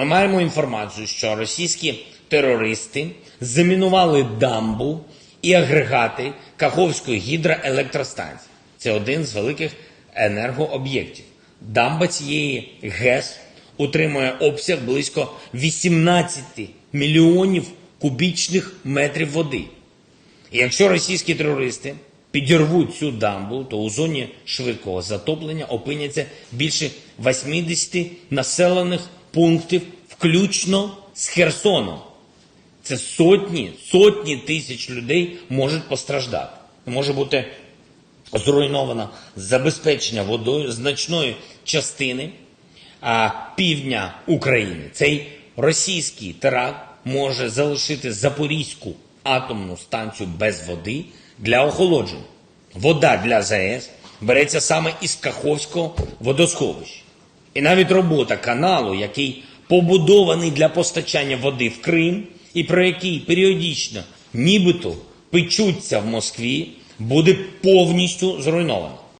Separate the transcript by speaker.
Speaker 1: Ми маємо інформацію, що російські терористи замінували дамбу і агрегати Каховської гідроелектростанції. Це один з великих енергооб'єктів. Дамба цієї ГЕС утримує обсяг близько 18 мільйонів кубічних метрів води. І якщо російські терористи підірвуть цю дамбу, то у зоні швидкого затоплення опиняться більше 80 населених пунктів, включно з Херсоном. Це сотні, сотні тисяч людей можуть постраждати. Може бути зруйновано забезпечення водою значної частини а, півдня України. Цей російський теракт може залишити Запорізьку атомну станцію без води для охолодження. Вода для ЗАЕС береться саме із Каховського водосховища. І навіть робота каналу, який побудований для постачання води в Крим, і про який періодично нібито печуться в Москві, буде повністю зруйнована.